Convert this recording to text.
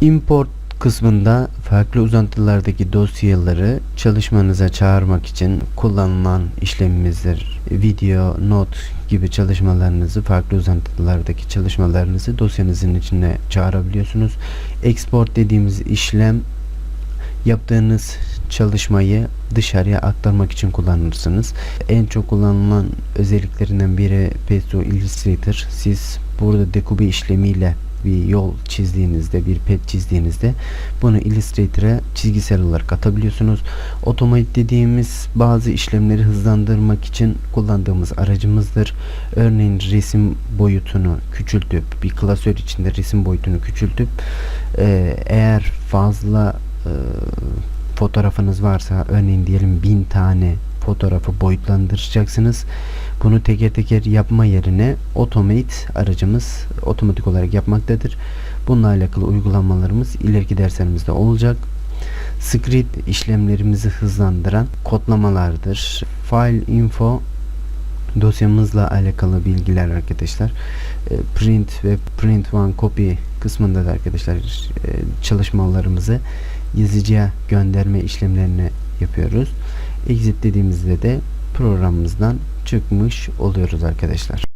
Import kısmında farklı uzantılardaki dosyaları çalışmanıza çağırmak için kullanılan işlemimizdir. Video, not gibi çalışmalarınızı, farklı uzantılardaki çalışmalarınızı dosyanızın içine çağırabiliyorsunuz. Export dediğimiz işlem yaptığınız çalışmayı dışarıya aktarmak için kullanırsınız. En çok kullanılan özelliklerinden biri Pesto Illustrator. Siz burada dekobe işlemiyle bir yol çizdiğinizde, bir pet çizdiğinizde bunu Illustrator'a çizgisel olarak atabiliyorsunuz. Automate dediğimiz bazı işlemleri hızlandırmak için kullandığımız aracımızdır. Örneğin resim boyutunu küçültüp bir klasör içinde resim boyutunu küçültüp e, eğer fazla e, fotoğrafınız varsa örneğin diyelim bin tane fotoğrafı boyutlandıracaksınız. Bunu teker teker yapma yerine Automate aracımız otomatik olarak yapmaktadır. Bununla alakalı uygulamalarımız ileriki derslerimizde olacak. Script işlemlerimizi hızlandıran kodlamalardır. File info dosyamızla alakalı bilgiler arkadaşlar. E, Print ve print one copy kısmında da arkadaşlar e, çalışmalarımızı yazıcıya gönderme işlemlerini yapıyoruz. Exit dediğimizde de programımızdan çıkmış oluyoruz arkadaşlar.